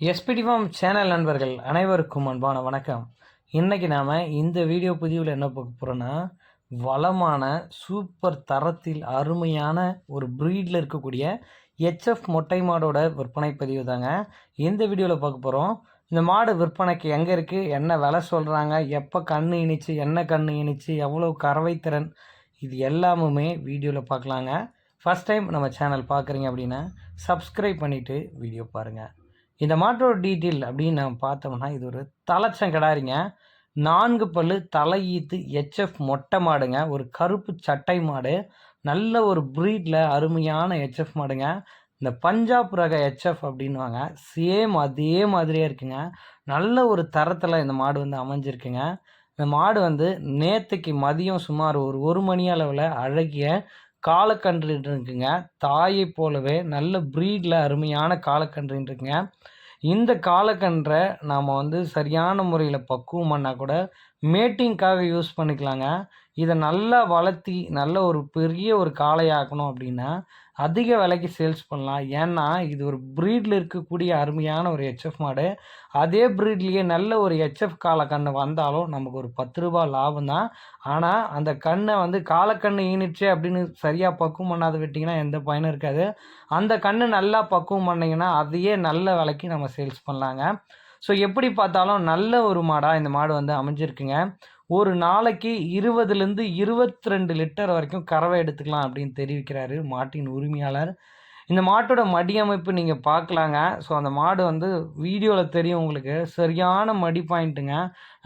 எஸ்பிடிஃபார்ம் channel நண்பர்கள் அனைவருக்கும் அன்பான வணக்கம். இன்றைக்கி நாம் இந்த வீடியோ பதிவில் என்ன பார்க்க போகிறோன்னா வளமான சூப்பர் தரத்தில் அருமையான ஒரு ப்ரீடில் இருக்கக்கூடிய ஹெச்எஃப் மொட்டை மாடோட விற்பனை பதிவு தாங்க. இந்த வீடியோவில் பார்க்க போகிறோம் இந்த மாடு விற்பனைக்கு எங்கே இருக்குது என்ன விலை சொல்கிறாங்க எப்போ கண் இனிச்சு என்ன கண் இனிச்சு எவ்வளோ கறவைத்திறன் இது எல்லாமுமே வீடியோவில் பார்க்கலாங்க. ஃபஸ்ட் டைம் நம்ம சேனல் பார்க்குறீங்க அப்படின்னா சப்ஸ்கிரைப் பண்ணிவிட்டு வீடியோ பாருங்கள் இந்த மாட்டோட டீட்டெயில் அப்படின்னு நம்ம பார்த்தோம்னா இது ஒரு தலைச்சங்கடாரிங்க நான்கு பல்லு தலையீத்து ஹெச்எஃப் மொட்டை மாடுங்க. ஒரு கருப்பு சட்டை மாடு. நல்ல ஒரு ப்ரீடில் அருமையான ஹெச்எஃப் மாடுங்க. இந்த பஞ்சாப் ரக ஹெச்எஃப் அப்படின்வாங்க சேம் அதே மாதிரியே இருக்குங்க. நல்ல ஒரு தரத்தில் இந்த மாடு வந்து அமைஞ்சிருக்குங்க. இந்த மாடு வந்து நேற்றுக்கு மதியம் சுமார் ஒரு ஒரு மணி அளவில் அழகிய காலக்கன்று இருக்குங்க தாயை போலவே நல்ல ப்ரீடில் அருமையான காலக்கன்று இருக்குங்க இந்த காலக்கன்றை நாம் வந்து சரியான முறையில் பக்குவம் பண்ணால் கூட மேட்டிங்க்காக யூஸ் பண்ணிக்கலாங்க. இதை நல்லா வளர்த்தி நல்ல ஒரு பெரிய ஒரு காளையாக்கணும் அப்படின்னா அதிக விலைக்கு சேல்ஸ் பண்ணலாம். ஏன்னா இது ஒரு ப்ரீடில் இருக்கக்கூடிய அருமையான ஒரு ஹெச்எஃப் மாடு. அதே ப்ரீட்லேயே நல்ல ஒரு ஹெச்எஃப் காலக்கண்ணு வந்தாலும் நமக்கு ஒரு பத்து ரூபா லாபம் தான். ஆனால் அந்த கண்ணை வந்து காலக்கண்ணு ஈனிச்சு அப்படின்னு சரியாக பக்குவம் பண்ணாத விட்டிங்கன்னா எந்த பயனும் இருக்காது. அந்த கண்ணு நல்லா பக்குவம் பண்ணிங்கன்னா அதையே நல்ல விலைக்கு நம்ம சேல்ஸ் பண்ணலாங்க. ஸோ எப்படி பார்த்தாலும் நல்ல ஒரு மாடாக இந்த மாடு வந்து அமைஞ்சிருக்குங்க. ஒரு நாளைக்கு இருபதுலேருந்து இருபத்தி ரெண்டு லிட்டர் வரைக்கும் கறவை எடுத்துக்கலாம் அப்படின்னு தெரிவிக்கிறாரு மாட்டின் உரிமையாளர். இந்த மாட்டோட மடியமைப்பு நீங்கள் பார்க்கலாங்க. ஸோ அந்த மாடு வந்து வீடியோவில் தெரியும் உங்களுக்கு. சரியான மடி பாயிண்ட்டுங்க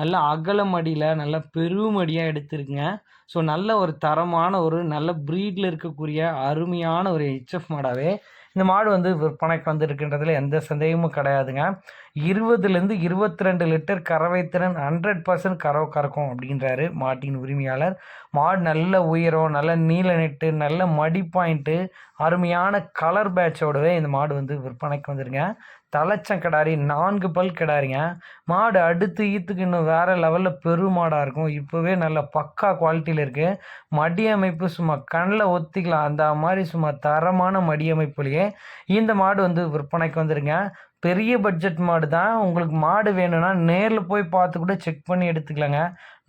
நல்ல அகல மடியில் நல்ல பெருமடியாக எடுத்துருக்குங்க. ஸோ நல்ல ஒரு தரமான ஒரு நல்ல ப்ரீடில் இருக்கக்கூடிய அருமையான ஒரு ஹெச்எஃப் மாடாகவே இந்த மாடு வந்து விற்பனைக்கு வந்து எந்த சந்தேகமும் கிடையாதுங்க. இருபதுலேருந்து இருபத்தி ரெண்டு லிட்டர் கறவை திறன் ஹண்ட்ரட் பர்சன்ட் கறவை கறக்கும் அப்படின்றாரு மாட்டின் உரிமையாளர். மாடு நல்ல உயரம் நல்ல நீல நெட்டு நல்ல மடி பாயிண்ட்டு அருமையான கலர் பேட்சோடவே இந்த மாடு வந்து விற்பனைக்கு வந்துருங்க. தலைச்சம் கிடாரி நான்கு பல் கிடாரிங்க. மாடு அடுத்து ஈத்துக்கு இன்னும் வேறு லெவலில் பெரு மாடாக இருக்கும். இப்போவே நல்ல பக்கா குவாலிட்டியில் இருக்குது மடி அமைப்பு சும்மா கண்ணில் ஒத்திக்கலாம். அந்த மாதிரி சும்மா தரமான மடி அமைப்புலேயே இந்த மாடு வந்து விற்பனைக்கு வந்துருங்க. பெரிய பட்ஜெட் மாடு தான். உங்களுக்கு மாடு வேணும்னா நேரில் போய் பார்த்து கூட செக் பண்ணி எடுத்துக்கலாங்க.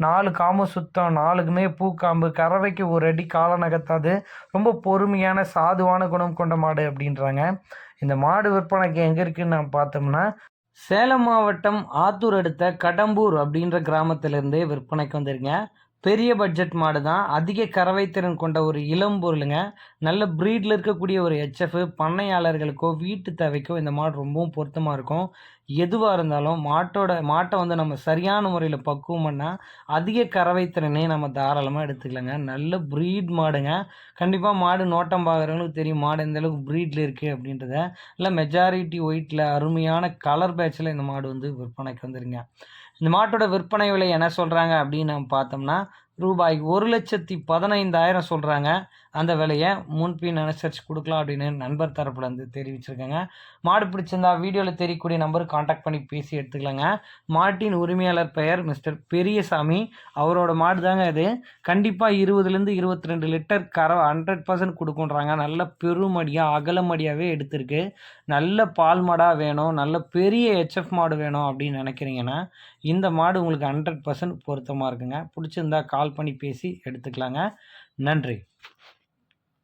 நாலு காம்பு சுத்தம் நாலுக்குமே பூக்காம்பு கறவைக்கு ஒரு அடி கால நகர்த்தாது. ரொம்ப பொறுமையான சாதுவான குணம் கொண்ட மாடு அப்படின்றாங்க. இந்த மாடு விற்பனைக்கு எங்கே இருக்குன்னு நான் பார்த்தோம்னா சேலம் மாவட்டம் ஆத்தூர் அடுத்த கடம்பூர் அப்படின்ற கிராமத்திலேருந்தே விற்பனைக்கு வந்திருங்க பெரிய பட்ஜெட் மாடு தான். அதிக கறவை திறன் கொண்ட ஒரு இளம் பொருளுங்க. நல்ல ப்ரீடில் இருக்கக்கூடிய ஒரு ஹெச்எஃப் பண்ணையாளர்களுக்கோ வீட்டு தேவைக்கோ இந்த மாடு ரொம்பவும் பொருத்தமாக இருக்கும். எதுவாக இருந்தாலும் மாட்டோட மாட்டை வந்து நம்ம சரியான முறையில் பக்குவம் பண்ணால் அதிக கறவை திறனே நம்ம தாராளமாக எடுத்துக்கலாங்க. நல்ல ப்ரீட் மாடுங்க. கண்டிப்பாக மாடு நோட்டம் பார்க்குறவங்களுக்கு தெரியும் மாடு எந்தளவுக்கு ப்ரீடில் இருக்குது அப்படின்றத. இல்லை மெஜாரிட்டி ஒயிட்டில் அருமையான கலர் பேட்சில் இந்த மாடு வந்து விற்பனைக்கு வந்துருங்க. இந்த மாட்டோட விற்பனை விலை என்ன சொல்கிறாங்க அப்படின்னு நம்ம பார்த்தோம்னா ரூபாய் ஒரு லட்சத்தி பதினைந்தாயிரம் சொல்கிறாங்க அந்த வேலையை முன்பின் அனுசரித்து கொடுக்கலாம் அப்படின்னு நண்பர் தரப்பில் வந்து தெரிவிச்சிருக்கேங்க. மாடு பிடிச்சிருந்தா வீடியோவில் தெரியக்கூடிய நம்பர் காண்டாக்ட் பண்ணி பேசி எடுத்துக்கலாங்க. மாட்டின் உரிமையாளர் பெயர் மிஸ்டர் பெரியசாமி. அவரோட மாடு தாங்க இது. கண்டிப்பாக இருபதுலேருந்து இருபத்தி ரெண்டு லிட்டர் கர ஹண்ட்ரட் பர்சன்ட் கொடுக்குன்றாங்க நல்ல பெருமடியாக அகலமடியாகவே எடுத்திருக்கு. நல்ல பால் மாடாக வேணும். நல்ல பெரிய ஹெச்எஃப் மாடு வேணும் அப்படின்னு நினைக்கிறீங்கன்னா இந்த மாடு உங்களுக்கு ஹண்ட்ரட் பர்சன்ட் பொருத்தமாக இருக்குங்க. பிடிச்சிருந்தா கால் பண்ணி பேசி எடுத்துக்கலாங்க. நன்றி.